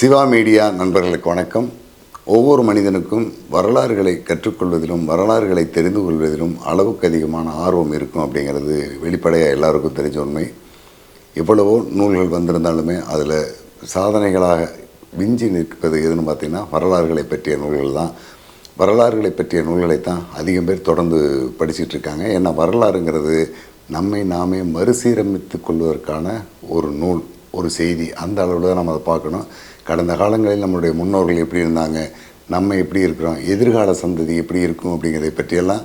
Siva media நண்பர்களுக்கு வணக்கம். ஒவ்வொரு மனிதனுக்கும் வரலாறுகளை கற்றுக்கொள்வதிலும் வரலாறுகளை தெரிந்து கொள்வதிலும் அளவுக்கு அதிகமான ஆர்வம் இருக்கும் அப்படிங்கிறது வெளிப்படையாக எல்லாருக்கும் தெரிஞ்ச உண்மை. எவ்வளவோ நூல்கள் வந்திருந்தாலுமே அதில் சாதனைகளாக விஞ்சி நிற்பது எதுன்னு பார்த்தீங்கன்னா வரலாறுகளை பற்றிய நூல்கள் தான். வரலாறுகளை பற்றிய நூல்களை தான் அதிகம் பேர் தொடர்ந்து படிச்சுட்டு இருக்காங்க. ஏன்னா வரலாறுங்கிறது நம்மை நாமே மறுசீரமைத்து கொள்வதற்கான ஒரு நூல். ஒரு செய்தி அந்த அளவில் தான் நம்ம அதை பார்க்கணும். கடந்த காலங்களில் நம்மளுடைய முன்னோர்கள் எப்படி இருந்தாங்க நம்ம எப்படி இருக்கிறோம் எதிர்கால சந்ததி எப்படி இருக்கும் அப்படிங்கிறதை பற்றியெல்லாம்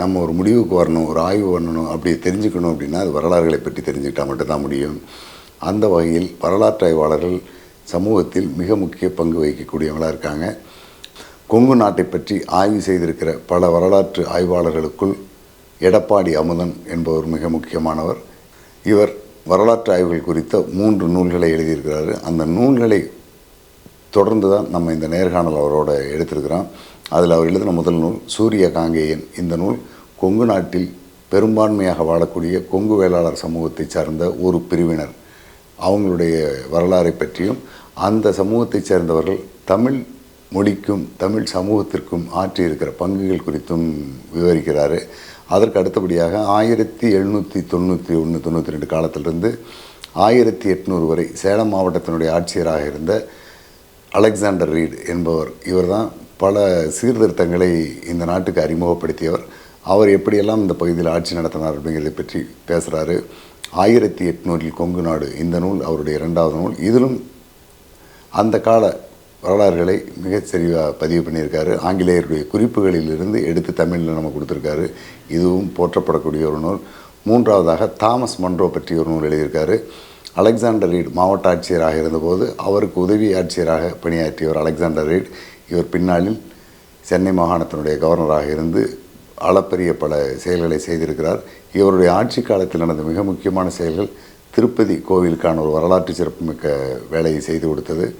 நம்ம ஒரு முடிவுக்கு வரணும் ஒரு ஆய்வு பண்ணணும் அப்படி தெரிஞ்சுக்கணும் அப்படின்னா அது வரலாறுகளை பற்றி தெரிஞ்சுக்கிட்டால் மட்டும்தான் முடியும். அந்த வகையில் வரலாற்று ஆய்வாளர்கள் சமூகத்தில் மிக முக்கிய பங்கு வகிக்கக்கூடியவங்களாக இருக்காங்க. கொங்கு நாட்டை பற்றி ஆய்வு செய்திருக்கிற பல வரலாற்று ஆய்வாளர்களுக்குள் எடப்பாடி அமுதன் என்பவர் மிக முக்கியமானவர். இவர் வரலாற்று ஆய்வுகள் குறித்த மூன்று நூல்களை எழுதியிருக்கிறாரு. அந்த நூல்களை தொடர்ந்து தான் நம்ம இந்த நேர்காணல் அவரோட எடுத்திருக்கிறோம். அதில் அவர் எழுதின முதல் நூல் சூரிய காங்கேயன். இந்த நூல் கொங்கு நாட்டில் பெரும்பான்மையாக வாழக்கூடிய கொங்கு வேளாளர் சமூகத்தை சார்ந்த ஒரு பிரிவினர். அவங்களுடைய வரலாறை பற்றியும் அந்த சமூகத்தைச் சேர்ந்தவர்கள் தமிழ் மொழிக்கும் தமிழ் சமூகத்திற்கும் ஆற்றியிருக்கிற பங்குகள் குறித்தும் விவரிக்கிறாரு. அதற்கு அடுத்தபடியாக ஆயிரத்தி எழுநூற்றி தொண்ணூற்றி ஒன்று தொண்ணூற்றி ரெண்டு காலத்திலிருந்து ஆயிரத்தி எட்நூறு வரை சேலம் மாவட்டத்தினுடைய ஆட்சியராக இருந்த அலெக்சாண்டர் ரீட் என்பவர். இவர்தான் பல சீர்திருத்தங்களை இந்த நாட்டுக்கு அறிமுகப்படுத்தியவர். அவர் எப்படியெல்லாம் இந்த பகுதியில் ஆட்சி நடத்தினார் அப்படிங்கிறதை பற்றி பேசுகிறாரு ஆயிரத்தி எட்நூறில் கொங்கு நாடு இந்த நூல் அவருடைய இரண்டாவது நூல். இதிலும் அந்த கால வரலாறுகளை மிகச்சரிவாக பதிவு பண்ணியிருக்காரு. ஆங்கிலேயருடைய குறிப்புகளிலிருந்து எடுத்து தமிழில் நம்ம கொடுத்துருக்காரு. இதுவும் போற்றப்படக்கூடிய ஒரு நூல். மூன்றாவதாக தாமஸ் மன்றோ பற்றி ஒரு நூல் எழுதியிருக்காரு. அலெக்சாண்டர் ரீட் மாவட்ட ஆட்சியராக இருந்தபோது அவருக்கு உதவி ஆட்சியராக பணியாற்றியவர் அலெக்சாண்டர் ரீட். இவர் பின்னாளில் சென்னை மாகாணத்தினுடைய கவர்னராக இருந்து அளப்பரிய பல செயல்களை செய்திருக்கிறார். இவருடைய ஆட்சி காலத்தில் நடந்த மிக முக்கியமான செயல்கள் திருப்பதி கோவிலுக்கான ஒரு வரலாற்று சிறப்புமிக்க வேலையை செய்து கொடுத்தது.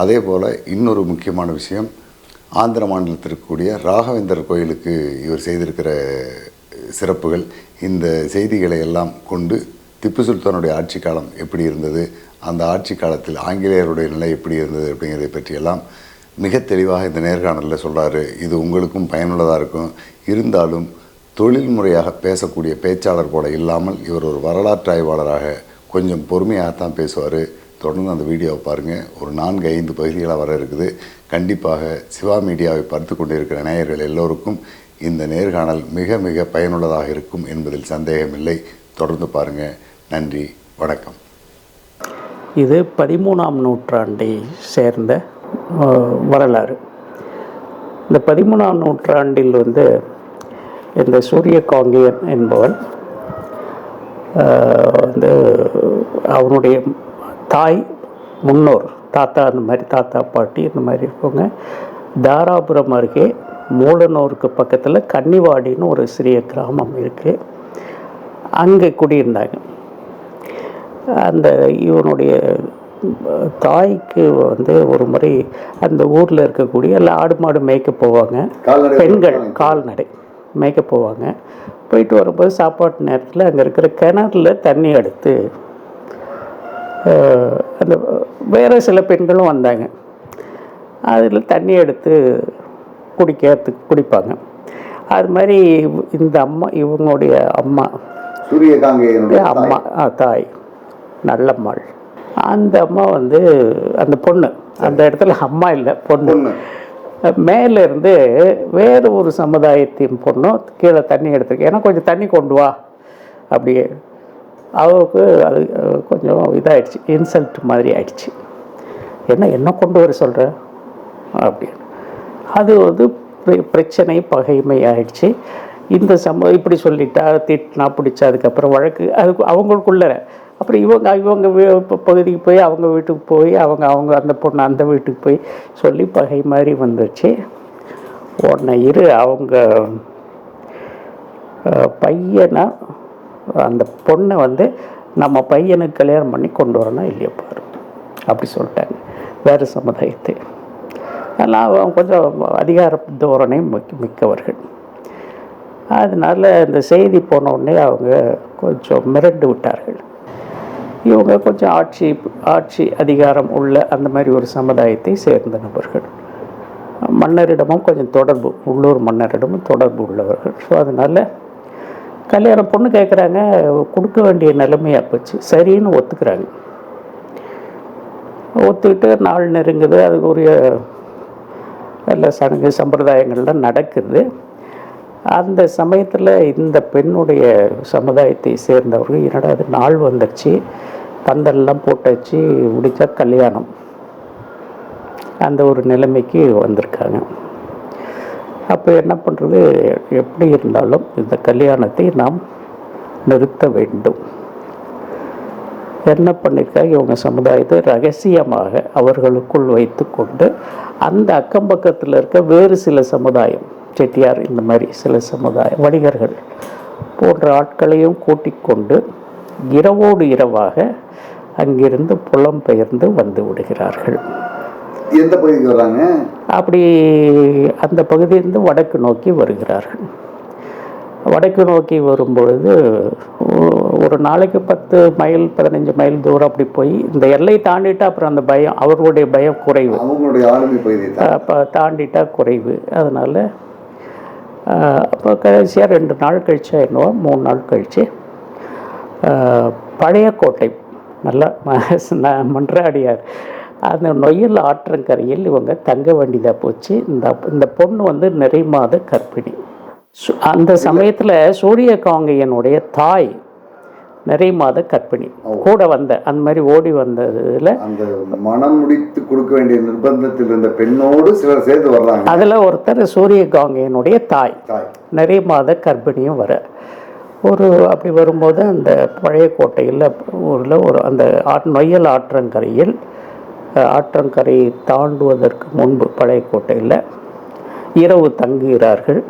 அதே போல் இன்னொரு முக்கியமான விஷயம் ஆந்திர மாநிலத்தில் இருக்கக்கூடிய ராகவேந்தர் கோயிலுக்கு இவர் செய்திருக்கிற சிறப்புகள் இந்த செய்திகளை எல்லாம் கொண்டு திப்பு சுல்தானுடைய ஆட்சி காலம் எப்படி இருந்தது அந்த ஆட்சி காலத்தில் ஆங்கிலேயருடைய நிலை எப்படி இருந்தது அப்படிங்கிறதை பற்றியெல்லாம் மிக தெளிவாக இந்த நேர்காணலில் சொல்கிறாரு இது உங்களுக்கும் பயனுள்ளதாக இருக்கும். இருந்தாலும் தொழில்முறையாக பேசக்கூடிய பேச்சாளர் போல இல்லாமல் இவர் ஒரு வரலாற்று ஆய்வாளராக கொஞ்சம் பொறுமையாகத்தான் பேசுவார். தொடர்ந்து அந்த வீடியோவை பாருங்கள் ஒரு நான்கு ஐந்து பகுதிகளாக வர இருக்குது. கண்டிப்பாக சிவா மீடியாவை பார்த்து கொண்டிருக்கிற நேயர்கள் எல்லோருக்கும் இந்த நேர்காணல் மிக மிக பயனுள்ளதாக இருக்கும் என்பதில் சந்தேகமில்லை. தொடர்ந்து பாருங்கள் நன்றி வணக்கம். இது பதிமூணாம் நூற்றாண்டை சேர்ந்த வரலாறு. இந்த பதிமூணாம் நூற்றாண்டில் வந்து இந்த சூரிய காங்கேயன் என்பவன் வந்து அவனுடைய தாய் முன்னோர் தாத்தா அந்த மாதிரி தாத்தா பாட்டி இந்த மாதிரி இருக்கவங்க தாராபுரம் அருகே மூலனூருக்கு பக்கத்தில் கன்னிவாடின்னு ஒரு சிறிய கிராமம் இருக்குது அங்கே குடியிருந்தாங்க. அந்த இவனுடைய தாய்க்கு வந்து ஒரு முறை அந்த ஊரில் இருக்கக்கூடிய எல்லாம் ஆடு மாடு மேய்க்க போவாங்க. பெண்கள் கால்நடை மேய்க்க போவாங்க. போயிட்டு வரும்போது சாப்பாட்டு நேரத்தில் அங்கே இருக்கிற கிணறுல தண்ணி எடுத்து அந்த வேறு சில பெண்களும் வந்தாங்க. அதில் தண்ணி எடுத்து குடிக்கிறதுக்கு குடிப்பாங்க. அது மாதிரி இந்த அம்மா இவங்களுடைய அம்மா. சூரிய காங்கேயனுடைய அம்மா தாய். நல்லம்மாள் அந்த அம்மா வந்து அந்த பொண்ணு. அந்த இடத்துல அம்மா இல்லை பொண்ணு. பொண்ணு. மேலே இருந்து வேறு ஒரு சமுதாயத்தின் பொண்ணும் கீழே தண்ணி எடுத்துருக்கு. ஏன்னா கொஞ்சம் தண்ணி கொண்டு வா அப்படியே. அவருக்கு அது கொஞ்சம் இதாயிடுச்சு இன்சல்ட் மாதிரி ஆயிடுச்சு. என்ன என்ன கொண்டு வர சொல்கிற அப்படின்னு. அது வந்து பிரச்சனை பகைமை ஆயிடுச்சு. இந்த சம இப்படி சொல்லிட்டா திட்டினா பிடிச்சா அதுக்கப்புறம் வழக்கு அது அவங்களுக்குள்ள அப்புறம் இவங்க இவங்க வீ- பகுதிக்கு போய் அவங்க வீட்டுக்கு போய் அவங்க அவங்க அந்த பொண்ணு அந்த வீட்டுக்கு போய் சொல்லி பகை மாதிரி வந்துச்சு உடனே இரு அவங்க பையனை அந்த பொண்ணை வந்து நம்ம பையனுக்கு கல்யாணம் பண்ணி கொண்டு வரணும் இல்லையா பாரு. அப்படி சொல்லிட்டாங்க. வேறு சமுதாயத்தை. அதனால் கொஞ்சம் அதிகார தோரணை மிக்க மிக்கவர்கள். அதனால் இந்த செய்தி போன உடனே அவங்க கொஞ்சம் மிரண்டு விட்டார்கள். இவங்க கொஞ்சம் ஆட்சி ஆட்சி அதிகாரம் உள்ள அந்த மாதிரி ஒரு சமுதாயத்தை சேர்ந்த நபர்கள். மன்னரிடமும் கொஞ்சம் தொடர்பு உள்ளூர் மன்னரிடமும் தொடர்பு உள்ளவர்கள். ஸோ அதனால் கல்யாணம் பொண்ணு கேட்குறாங்க கொடுக்க வேண்டிய நிலைமையாக போச்சு. சரின்னு ஒத்துக்கிறாங்க. ஒத்துக்கிட்டு நாள் நெருங்குது. அதுக்குரிய எல்லா சடங்கு சம்பிரதாயங்கள்லாம் நடக்குது. அந்த சமயத்தில் இந்த பெண்ணுடைய சமுதாயத்தை சேர்ந்தவர்கள் என்னடா அது நாள் வந்துடுச்சு பந்தல்லாம் போட்டாச்சு முடிச்சா கல்யாணம். அந்த ஒரு நிலைமைக்கு வந்திருக்காங்க. அப்போ என்ன பண்ணுறது எப்படி இருந்தாலும் இந்த கல்யாணத்தை நாம் நிறுத்த வேண்டும். என்ன பண்ணியிருக்காங்க இவங்க சமுதாயத்தை ரகசியமாக அவர்களுக்குள் வைத்துக்கொண்டு அந்த அக்கம் பக்கத்தில் இருக்க வேறு சில சமுதாயம் செட்டியார் இந்த மாதிரி சில சமுதாயம் வணிகர்கள் போன்ற ஆட்களையும் கூட்டிக்கொண்டு இரவோடு இரவாக அங்கிருந்து புலம்பெயர்ந்து வந்து விடுகிறார்கள். எந்த பகுதிக்கு வர்றாங்க அப்படி அந்த பகுதியிலிருந்து வடக்கு நோக்கி வருகிறார்கள். வடக்கு நோக்கி வரும்பொழுது ஒரு நாளைக்கு பத்து மைல் பதினஞ்சு மைல் தூரம் அப்படி போய் இந்த எல்லை தாண்டிட்டா அப்புறம் அந்த பயம் அவர்களுடைய பயம் குறைவு. அவங்களுடைய ஆளுமை பகுதி அப்போ தாண்டிட்டா குறைவு. அதனால் அப்போ கடைசியாக ரெண்டு நாள் கழிச்சா என்னவோ மூணு நாள் கழிச்சு ஆஹ், பழைய கோட்டை நல்லா மன்றாடியார். அந்த நொய்யல் ஆற்றங்கரையில் இவங்க தங்க வேண்டியதாக போச்சு. இந்த இந்த பொண்ணு வந்து நிறை மாத கர்ப்பிணி. சு- அந்த சமயத்தில் சூரிய காங்கையனுடைய தாய் நிறை மாத கர்ப்பிணி கூட வந்த அந்த மாதிரி ஓடி வந்ததில் அந்த மனம் முடித்து கொடுக்க வேண்டிய நிர்பந்தத்தில் இருந்த பெண்ணோடு சிலர் சேர்ந்து வர்றாங்க. அதில் ஒருத்தர் சூரிய காங்கையனுடைய தாய். நிறைய மாத கர்ப்பிணியும் வர. ஒரு அப்படி வரும்போது அந்த பழைய கோட்டையில் ஊரில் ஒரு அந்த நொய்யல் ஆற்றங்கரையில் ஆற்றங்கரையை தாண்டுவதற்கு முன்பு பழைய கோட்டையில் இரவு தங்குகிறார்கள்.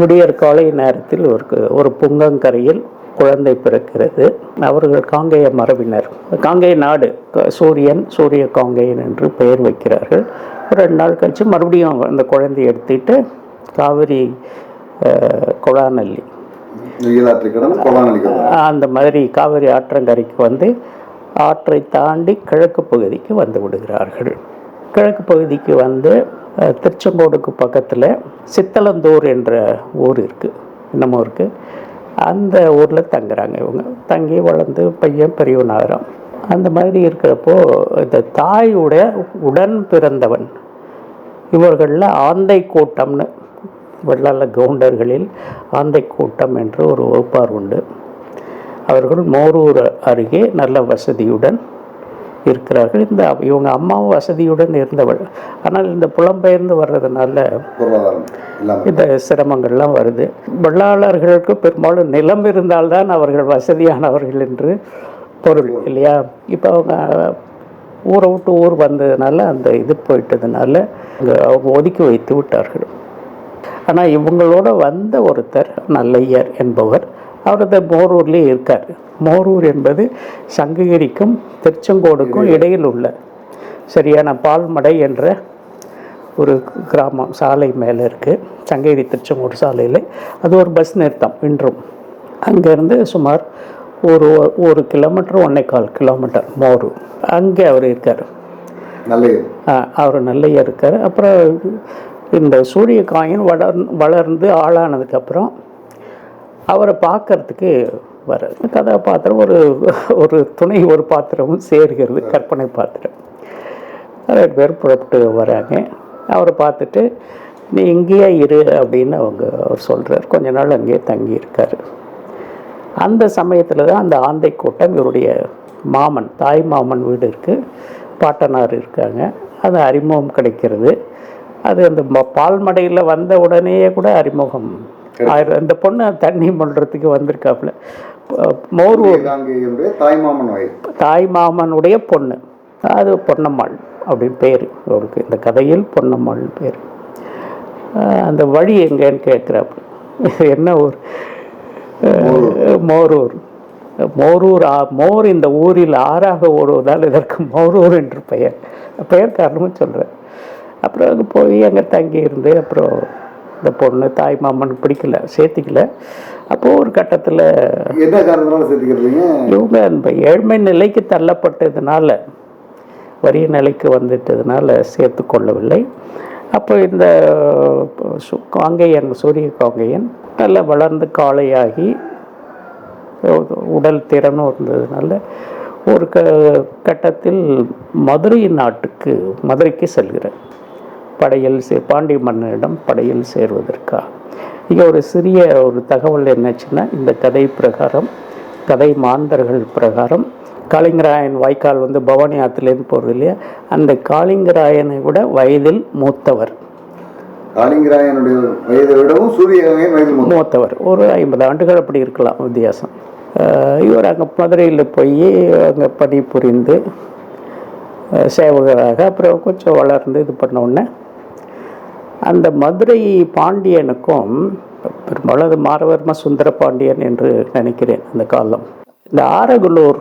விடியற் காலை நேரத்தில் ஒரு ஒரு புங்கங்கரையில் குழந்தை பிறக்கிறது. அவர்கள் காங்கேய மரபினர். காங்கேய நாடு சூரியன் சூரிய காங்கேயன் என்று பெயர் வைக்கிறார்கள். ரெண்டு நாள் கழிச்சு மறுபடியும் அந்த குழந்தையை எடுத்துட்டு காவிரி வர்றாங்க அந்த மாதிரி காவிரி ஆற்றங்கரைக்கு வந்து ஆற்றை தாண்டி கிழக்கு பகுதிக்கு வந்து விடுகிறார்கள். கிழக்கு பகுதிக்கு வந்து திருச்செங்கோடுக்கு பக்கத்தில் சித்தலந்தூர் என்ற ஊர் இருக்குது இன்னமும் இருக்குது அந்த ஊரில் தங்குறாங்க இவங்க. தங்கி வளர்ந்து பையன் பெரியவனாகிறான் அந்த மாதிரி இருக்கிறப்போ இந்த தாயுடைய உடன் பிறந்தவன் இவர்களில் ஆந்தை கூட்டம்னு வெள்ளாள கவுண்டர்களில் ஆந்தை கூட்டம் என்று ஒரு வகுப்பார் உண்டு. அவர்கள் மோரூர் அருகே நல்ல வசதியுடன் இருக்கிறார்கள். இந்த இவங்க அம்மாவும் வசதியுடன் இருந்தவள். ஆனால் இந்த புலம்பெயர்ந்து வர்றதுனால இந்த சிரமங்கள்லாம் வருது. வெள்ளாளர்களுக்கு பெரும்பாலும் நிலம் இருந்தால்தான் அவர்கள் வசதியானவர்கள் என்று பொருள் இல்லையா? இப்போ அவங்க ஊரை விட்டு ஊர் வந்ததுனால அந்த இது போயிட்டதுனால அவங்க ஒதுக்கி வைத்து விட்டார்கள். ஆனால் இவங்களோட வந்த ஒருத்தர் நல்லையர் என்பவர் அவர் இந்த மோரூர்லேயே இருக்கார். மோரூர் என்பது சங்ககிரிக்கும் திருச்செங்கோடுக்கும் இடையில். உள்ள சரியான பால்மடை என்ற ஒரு கிராமம் சாலை மேலே இருக்குது சங்ககிரி திருச்செங்கோடு சாலையில். அது ஒரு பஸ் நிறுத்தம் இன்றும். அங்கேருந்து சுமார் ஒரு ஒரு கிலோமீட்டர் ஒன்றே கால் கிலோமீட்டர் மோரூர் அங்கே அவர் இருக்கார். அவர் நல்லையா இருக்கார். அப்புறம் இந்த சூரியகாயன் வளர் வளர்ந்து ஆளானதுக்கப்புறம் அவரை பார்க்கறதுக்கு வர கதாபாத்திரம் ஒரு ஒரு துணை ஒரு பாத்திரமும் சேர்கிறது கற்பனை பாத்திரம். ரெண்டு பேர் புறப்பட்டு வராங்க. அவரை பார்த்துட்டு நீ இங்கேயே இரு அப்படின்னு அவங்க அவர் சொல்கிறார் கொஞ்ச நாள் அங்கேயே தங்கி இருக்கார் அந்த சமயத்தில் தான் அந்த ஆந்தை கூட்டம் இவருடைய மாமன் தாய் மாமன் வீடு இருக்குது பாட்டனார் இருக்காங்க. அது அறிமுகம் கிடைக்கிறது. அது அந்த ம- பால்மடையில் வந்த உடனேயே கூட அறிமுகம் அந்த பொண்ணு தண்ணி மொள்றதுக்கு வந்திருக்காப்புல. மோர் தாய்மாமன் தாய் மாமனுடைய பொண்ணு. அது பொன்னம்மாள் அப்படின்னு பேர் அவருக்கு. இந்த கதையில் பொன்னம்மாள் பேர். அந்த வழி எங்கேன்னு கேட்குறாப்பு என்ன ஊர்? மோரூர். மோரூர். ஆ- மோர் இந்த ஊரில் ஆறாக ஓடுவதால் இதற்கு மோரூர் என்று பெயர். பெயர் காரணமும் சொல்கிறேன் அப்புறம் அங்கே போய் அங்கே தங்கி இருந்து அப்புறம் இந்த பொண்ணு தாய் மாமனுக்கு பிடிக்கல சேர்த்திக்கல. அப்போது ஒரு கட்டத்தில் என்ன காரணத்தினால சேர்த்துக்கிறீங்க? இவங்க அந்த ஏழ்மை நிலைக்கு தள்ளப்பட்டதுனால வறிய நிலைக்கு வந்துட்டதுனால சேர்த்து கொள்ளவில்லை. அப்போ இந்த சு- காங்கேயன் சூரிய காங்கேயன் நல்ல வளர்ந்து காளையாகி உடல் திறனும் இருந்ததுனால ஒரு க கட்டத்தில் மதுரை நாட்டுக்கு மதுரைக்கு செல்கிறார். படையில் சே பாண்டிய மன்னனிடம் படையில் சேர்வதற்காக இங்கே ஒரு சிறிய ஒரு தகவல் என்னாச்சுன்னா இந்த கதை பிரகாரம் கதை மாந்தர்கள் பிரகாரம் காளிங்கராயன் வாய்க்கால் வந்து பவானி ஆற்றுலேருந்து போகிறது இல்லையா? அந்த காளிங்கராயனை விட வயதில் மூத்தவர். காளிங்கராயனுடைய வயதை விடவும் மூத்தவர். ஒரு ஐம்பது ஆண்டுகள் அப்படி இருக்கலாம் வித்தியாசம். இவர் அங்கே மதுரையில் போய் அங்கே பணிபுரிந்து அஹ் சேவகராக அப்புறம் கொஞ்சம் வளர்ந்து இது பண்ண உடனே அந்த மதுரை பாண்டியனுக்கும் பெரும்பாலும் அது மாரவர்ம சுந்தர பாண்டியன் என்று நினைக்கிறேன் அந்த காலம். இந்த ஆரகுலூர்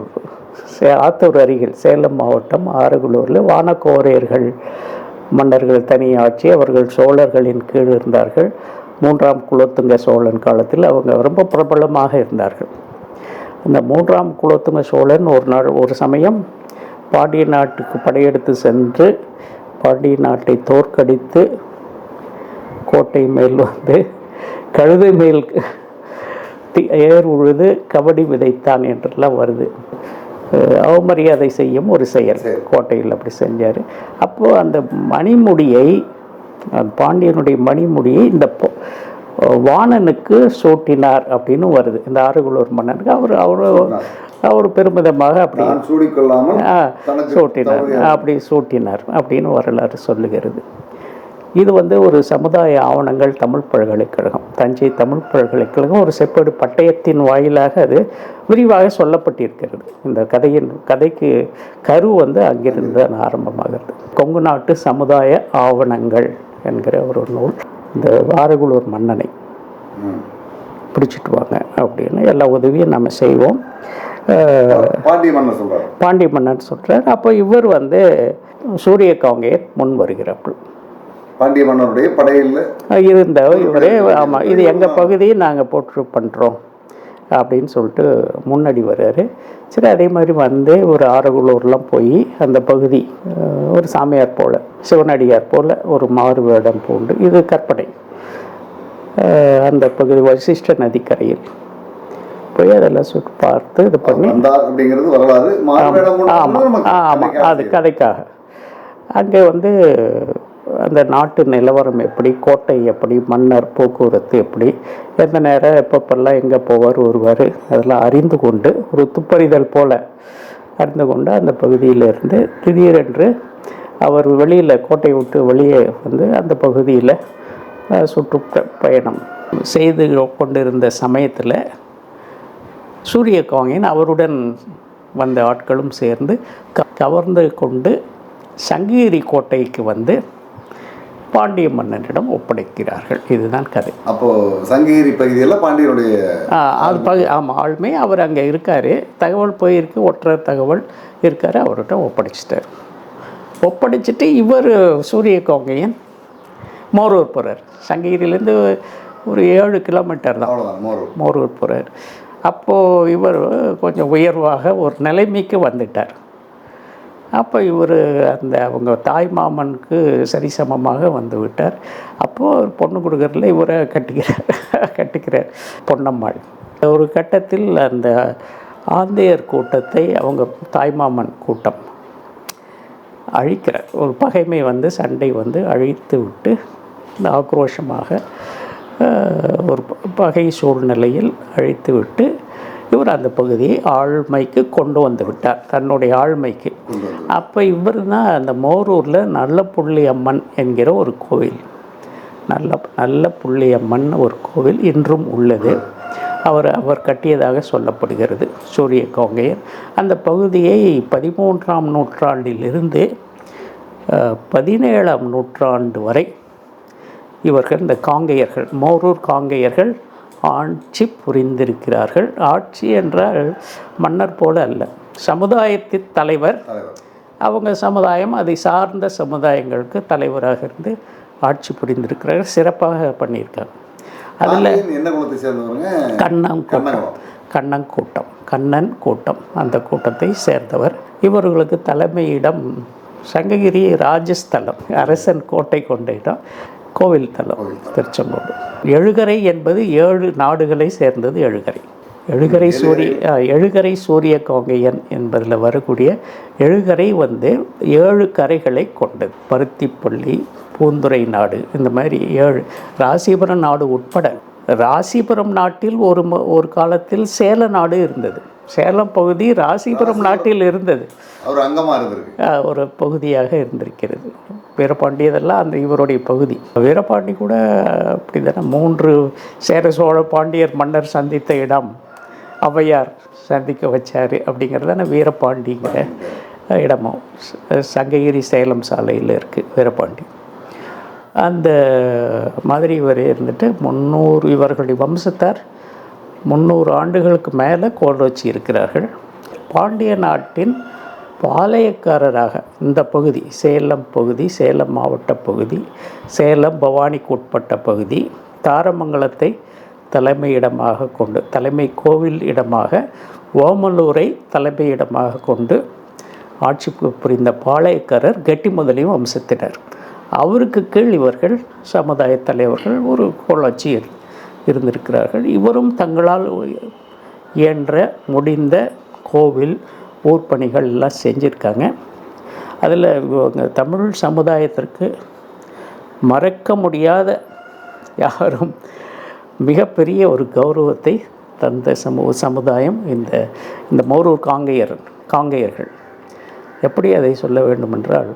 சே ஆத்தூர் அருகில் சேலம் மாவட்டம் ஆரகுலூரில் வானக்கோரையர்கள் மன்னர்கள் தனி ஆட்சி அவர்கள் சோழர்களின் கீழ் இருந்தார்கள். மூன்றாம் குலோத்துங்க சோழன் காலத்தில் அவங்க ரொம்ப பிரபலமாக இருந்தார்கள். அந்த மூன்றாம் குலோத்துங்க சோழன் ஒரு நாள் ஒரு சமயம் பாண்டிய நாட்டுக்கு படையெடுத்து சென்று பாண்டிய நாட்டை தோற்கடித்து கோட்டை மேல் வந்து கழுதை மேல் ஏர் உழுது கபடி விதைத்தான் என்றெல்லாம் வருது. அவமரியாதை செய்யும் ஒரு செயல். கோட்டையில் அப்படி செஞ்சார். அப்போது அந்த மணிமுடியை பாண்டியனுடைய மணிமுடியை இந்த வாணனுக்கு சூட்டினார் அப்படின்னு வருது. இந்த ஆறுகுளூர் மன்னனுக்கு அவர் அவர் அவர் பெருமிதமாக அப்படி சூட்டினார். அப்படி சூட்டினார் அப்படின்னு வரலாறு சொல்லுகிறது. இது வந்து ஒரு சமுதாய ஆவணங்கள் தமிழ் பல்கலைக்கழகம். தஞ்சை தமிழ் பல்கலைக்கழகம் ஒரு செப்பேடு பட்டயத்தின் வாயிலாக அது விரிவாக சொல்லப்பட்டிருக்கிறது. இந்த கதையின் கதைக்கு கரு வந்து அங்கிருந்து தான் ஆரம்பமாகிறது. கொங்கு நாட்டு சமுதாய ஆவணங்கள் என்கிற ஒரு நூல். இந்த ஆரகுளூர் மன்னனை. பிடிச்சிட்டு வாங்க அப்படின்னு எல்லா உதவியும் நம்ம செய்வோம். பாண்டிய மன்னர் சொல்றாரு. பாண்டிய மன்னன் சொல்கிறார் அப்போ இவர் வந்து சூரிய காங்கேயர் முன் வருகிறாப்புல பாண்டிய மன்னருடைய படையில் இருந்த இவரே ஆமாம் இது எங்கள் பகுதியை நாங்கள் போட்டு பண்ணுறோம் அப்படின்னு சொல்லிட்டு முன்னாடி வர்றாரு. சரி அதே மாதிரி வந்து ஒரு ஆரகுளூர்லாம் போய் அந்த பகுதி ஒரு சாமியார் போல் சிவனடியார் போல் ஒரு மாறு வேடம் பூண்டு இது கற்பனை. அந்த பகுதி வசிஷ்ட நதிக்கரையில் போய் அதெல்லாம் சுற்றி பார்த்து இது பண்ணி அப்படிங்கிறது வரலாறு. ஆமாம் ஆமாம் அது கதைக்காக அங்கே வந்து அந்த நாட்டு நிலவரம் எப்படி கோட்டை எப்படி மன்னர் போக்குவரத்து எப்படி எந்த நேரம் எப்பப்பெல்லாம் எங்கே போவார் வருவார் அதெல்லாம் அறிந்து கொண்டு ஒரு துப்பறிதல் போல அறிந்து கொண்டு அந்த பகுதியிலிருந்து திடீரென்று அவர் வெளியில் கோட்டை விட்டு வெளியே வந்து அந்த பகுதியில் சுற்று பயணம் செய்து கொண்டிருந்த சமயத்தில் சூரிய அவருடன் வந்த ஆட்களும் சேர்ந்து க- கவர்ந்து கொண்டு சங்ககிரி கோட்டைக்கு வந்து பாண்டிய மன்னனிடம் ஒப்படைக்கிறார்கள். இதுதான் கதை. அப்போ சங்ககிரி பகுதியில் பாண்டியனுடைய அது பகு ஆமாம் ஆளுமே அவர் அங்கே இருக்கார். தகவல் போயிருக்கு ஒற்றை தகவல் இருக்கார் அவர்கிட்ட ஒப்படைச்சிட்டார். ஒப்படைச்சிட்டு இவர் சூரிய காங்கேயன் மோரூர் போகிறார் சங்ககிரியிலேருந்து ஒரு ஏழு கிலோமீட்டர் தான். மோரூர். போகிறார் அப்போது இவர் கொஞ்சம் உயர்வாக ஒரு நிலைமைக்கு வந்துட்டார். அப்போ இவர் அந்த அவங்க தாய் மாமனுக்கு சரிசமமாக வந்து விட்டார். அப்போது ஒரு பொண்ணு கொடுக்குறதுல இவரை கட்டிக்கிறார். கட்டிக்கிறார் பொன்னம்மாள். ஒரு கட்டத்தில் அந்த ஆந்தையர் கூட்டத்தை அவங்க தாய்மாமன் கூட்டம் அழிக்கிறார். ஒரு பகைமை வந்து சண்டை வந்து அழித்து விட்டு இந்த ஆக்ரோஷமாக ஒரு பகை சூழ்நிலையில் அழித்து விட்டு இவர் அந்த பகுதியை ஆழ்மைக்கு கொண்டு வந்து விட்டார் தன்னுடைய ஆழ்மைக்கு அப்போ இவர் தான் அந்த மோரூரில் நல்ல புள்ளி அம்மன் என்கிற ஒரு கோவில். நல்ல நல்ல புள்ளி அம்மன் ஒரு கோவில் இன்றும் உள்ளது. அவர் அவர் கட்டியதாக சொல்லப்படுகிறது சூரிய கோங்கையர். அந்த பகுதியை பதிமூன்றாம் நூற்றாண்டிலிருந்து பதினேழாம் நூற்றாண்டு வரை இவர்கள் இந்த காங்கையர்கள் மோரூர் காங்கையர்கள் ஆட்சி புரிந்திருக்கிறார்கள். ஆட்சி என்றால் மன்னர் போல அல்ல. சமுதாயத்தின் தலைவர். அவங்க சமுதாயம் அதை சார்ந்த சமுதாயங்களுக்கு தலைவராக இருந்து ஆட்சி புரிந்திருக்கிறார் சிறப்பாக பண்ணியிருக்காங்க. அதில் என்ன குலத்தை சேர்ந்தவருங்க? கண்ணன் கூட்டம் கண்ணன் கூட்டம் கண்ணன் கூட்டம். அந்த கூட்டத்தை சேர்ந்தவர். இவர்களுக்கு தலைமையிடம் சங்ககிரி ராஜஸ்தலம் அரசன் கோட்டை கொண்ட இடம். கோவில் தலம் திருச்செங்கோடு. எழுகரை என்பது ஏழு நாடுகளை சேர்ந்தது எழுகரை. எழுகரை சூரிய எழுகரை சூரிய கோங்கையன் என்பதில் வரக்கூடிய எழுகரை வந்து ஏழு கரைகளை கொண்டது. பருத்திப்பள்ளி பூந்துரை நாடு இந்த மாதிரி ஏழு. ராசிபுரம் நாடு உட்பட ராசிபுரம் நாட்டில் ஒரு ஒரு காலத்தில் சேல நாடு இருந்தது. சேலம் பகுதி ராசிபுரம் நாட்டில் இருந்தது. அவர் அங்கமா இருந்திருக்கு. ஒரு பகுதியாக இருந்திருக்கிறது. வீரபாண்டி இதெல்லாம் அந்த இவருடைய பகுதி. வீரபாண்டி கூட அப்படி தானே மூன்று சேர சோழ பாண்டியர் மன்னர் சந்தித்த இடம். ஔவையார் சந்திக்க வச்சார் அப்படிங்கிறது தானே வீரபாண்டிங்கிற இடமும். சங்ககிரி சேலம் சாலையில் இருக்குது வீரபாண்டி. அந்த மாதிரி இவர் இருந்துட்டு முந்நூறு இவர்களுடைய வம்சத்தார் முந்நூறு ஆண்டுகளுக்கு மேலே கோல் வச்சு இருக்கிறார்கள். பாண்டிய நாட்டின் பாளையக்காரராக இந்த பகுதி சேலம் பகுதி சேலம் மாவட்ட பகுதி சேலம் பவானிக்கு உட்பட்ட பகுதி தாரமங்கலத்தை தலைமையிடமாக கொண்டு தலைமை கோவில் இடமாக ஓமலூரை தலைமையிடமாக கொண்டு ஆட்சி புரிந்த பாளையக்காரர் கெட்டி முதலியும் வம்சத்தினர். அவருக்கு கீழ் இவர்கள் சமுதாய தலைவர்கள் ஒரு கோலாட்சி இருந்திருக்கிறார்கள். இவரும் தங்களால் இயன்ற முடிந்த கோவில் ஊர்ப்பணிகள் எல்லாம் செஞ்சுருக்காங்க. அதில் தமிழ் சமுதாயத்திற்கு மறக்க முடியாத யாரும் மிகப்பெரிய ஒரு கௌரவத்தை தந்த சமூ சமுதாயம் இந்த இந்த மோரூர் காங்கேயர் காங்கையர்கள். எப்படி அதை சொல்ல வேண்டுமென்றால்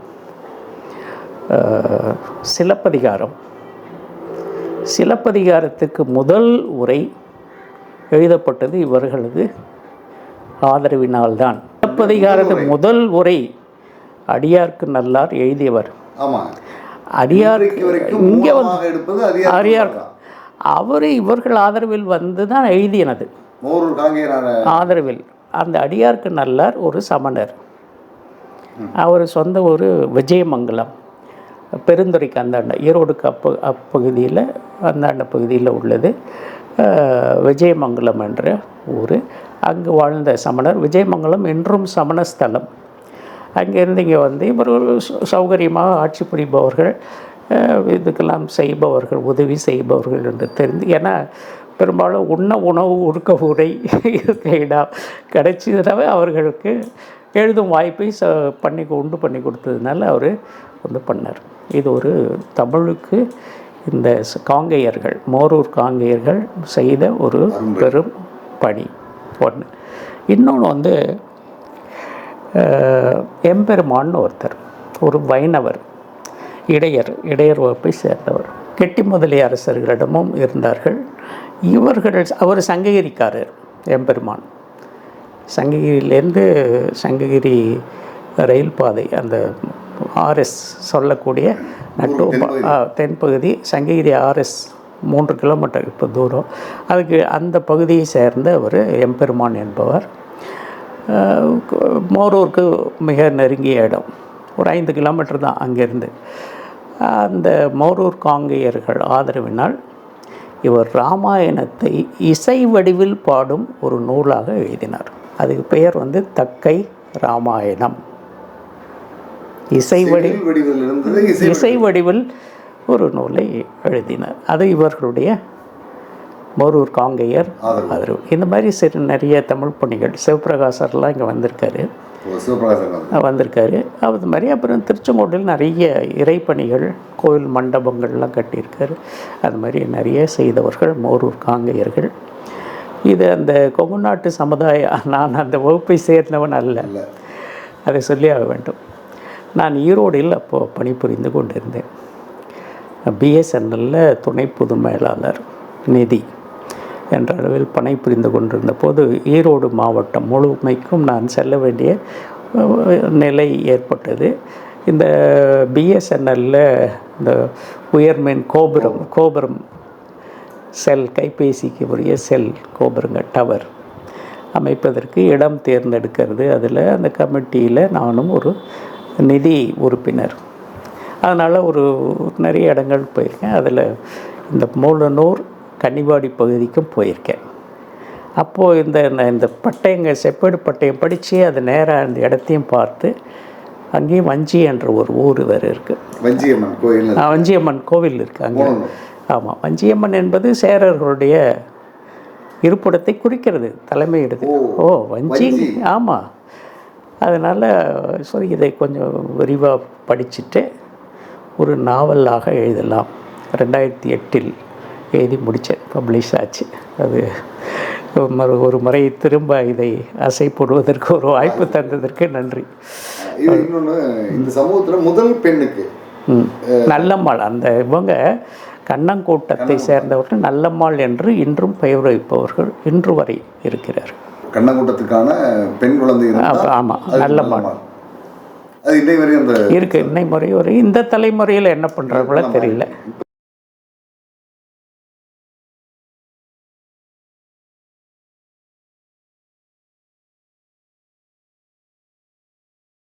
சிலப்பதிகாரம் சிலப்பதிகாரத்துக்கு முதல் உரை எழுதப்பட்டது இவர்களது ஆதரவினால்தான். சிலப்பதிகாரத்து முதல் உரை. அடியார்க்கு நல்லார் எழுதியவர். ஆமா. அடியார் இன்றைக்கு வரைக்கும் இங்கே வந்து அடியார் அவர் இவர்கள் ஆதரவில் வந்து தான் எழுதியனது ஆதரவில். அந்த அடியார்க்கு நல்லார் ஒரு சமணர். அவர் சொந்த ஒரு விஜயமங்கலம். பெருந்துறைக்கு அந்தாண்ட ஈரோடுக்கு அப்ப அப்பகுதியில் அந்தாண்ட பகுதியில் உள்ளது. விஜயமங்கலம் என்ற ஊர். அங்கு வாழ்ந்த சமணர். விஜயமங்கலம் இன்றும் சமண ஸ்தலம். அங்கேருந்து இங்கே வந்து இவர் ஒரு சௌகரியமாக ஆட்சி புரிபவர்கள் இதுக்கெல்லாம் செய்பவர்கள் உதவி செய்பவர்கள் என்று தெரிந்து ஏன்னா பெரும்பாலும் உண்ண உணவு உடுக்க உடை இருக்க இடம் கிடைச்சதுனாவே அவர்களுக்கு எழுதும் வாய்ப்பை ச பண்ணி உண்டு பண்ணி கொடுத்ததுனால அவர் வந்து பண்ணார். இது ஒரு தமிழுக்கு இந்த காங்கேயர்கள் மோரூர் காங்கேயர்கள் செய்த ஒரு பெரும் பணி. ஒன்று இன்னொன்று வந்து எம்பெருமான்னு ஒருத்தர் ஒரு வைணவர் இடையர் இடையர் வகுப்பை சேர்ந்தவர். கெட்டி முதலி அரசர்களிடமும் இருந்தார்கள். இவர்கள் அவர் சங்ககிரிக்காரர் எம்பெருமான். சங்ககிரியிலேருந்து சங்ககிரி ரயில் பாதை அந்த ஆர்எஸ் சொல்லக்கூடிய நட்டு தென்பகுதி. சங்ககிரி ஆர்எஸ் மூன்று கிலோமீட்டர் இப்போ தூரம். அதுக்கு அந்த பகுதியை சேர்ந்த ஒரு எம்பெருமான் என்பவர். மோரூருக்கு மிக நெருங்கிய இடம். ஒரு ஐந்து கிலோமீட்டர் தான் அங்கேருந்து. அந்த மோரூர் காங்கேயர்கள் ஆதரவினால் இவர் ராமாயணத்தை இசை வடிவில் பாடும் ஒரு நூலாக எழுதினார். அதுக்கு பெயர் வந்து தக்கை ராமாயணம். இசை வடிவில் இசை வடிவில் ஒரு நூலை எழுதினார். அது இவர்களுடைய மோரூர் காங்கேயர் ஆதரவு. இந்த மாதிரி சிறு நிறைய தமிழ் பணிகள் சிவபிரகாசர்லாம் இங்கே வந்திருக்காரு. வந்திருக்காரு. அது மாதிரி அப்புறம் திருச்செங்கோட்டில் நிறைய இறைப்பணிகள் கோவில் மண்டபங்கள்லாம் கட்டியிருக்காரு. அது மாதிரி நிறைய செய்தவர்கள் மோரூர் காங்கேயர்கள். இது அந்த கொங்கு நாட்டு சமுதாய நான் அந்த வகுப்பை சேர்ந்தவன் அல்ல. அதை சொல்லி ஆக வேண்டும். நான் ஈரோடில் அப்போது பணிபுரிந்து கொண்டிருந்தேன். பிஎஸ்என்எல்ல துணை பொது மேலாளர் நிதி என்ற அளவில் பணிபுரிந்து கொண்டிருந்த போது ஈரோடு மாவட்டம் முழுமைக்கும் நான் செல்ல வேண்டிய நிலை ஏற்பட்டது. இந்த பிஎஸ்என்எல்ல இந்த உயர்மின் கோபுரம் கோபுரம் செல் கைபேசிக்கு உரிய செல் கோபுரங்க டவர் அமைப்பதற்கு இடம் தேர்ந்தெடுக்கிறது. அதில் அந்த கமிட்டியில் நானும் ஒரு நிதி உறுப்பினர். அதனால் ஒரு நிறைய இடங்கள் போயிருக்கேன். அதில் இந்த மூலனூர் கன்னிவாடி பகுதிக்கும் போயிருக்கேன். அப்போது இந்த இந்த பட்டயங்க செப்பேடு பட்டயம் படித்து அது நேராக அந்த இடத்தையும் பார்த்து அங்கேயும் வஞ்சி என்ற ஒரு ஊர் வேறு இருக்குது வஞ்சியம்மன் கோயில் வஞ்சியம்மன் கோவில் இருக்குது அங்கே. ஆமாம் வஞ்சியம்மன் என்பது சேரர்களுடைய இருப்பிடத்தை குறிக்கிறது தலைமையிடுது ஓ வஞ்சி. ஆமாம் அதனால் சரி இதை கொஞ்சம் விரிவாக படிச்சுட்டு ஒரு நாவலாக எழுதலாம். ரெண்டாயிரத்தி எட்டில் எழுதி முடித்தேன் பப்ளிஷ் ஆச்சு. அது மறு ஒரு முறை திரும்ப இதை அசைப்படுவதற்கு ஒரு வாய்ப்பு தந்ததற்கு நன்றி. இன்னொன்று இந்த சமூகத்தில் முதல் பெண்ணுக்கு. ம். நல்லம்மாள். அந்த இவங்க கண்ணங்கூட்டத்தை சேர்ந்தவர்கள் நல்லம்மாள் என்று இன்றும் பெயர் வைப்பவர்கள் இன்று வரை இருக்கிறார் கண்ணங்கூட்டத்துக்கான பெண் குழந்தை ஆமாம் நல்லம்மாள் நல்லம்மாள். அது இன்னை வரையும் இருக்கு இன்னை முறை வரை இந்த தலைமுறையில் என்ன பண்ணுறாங்களோ தெரியல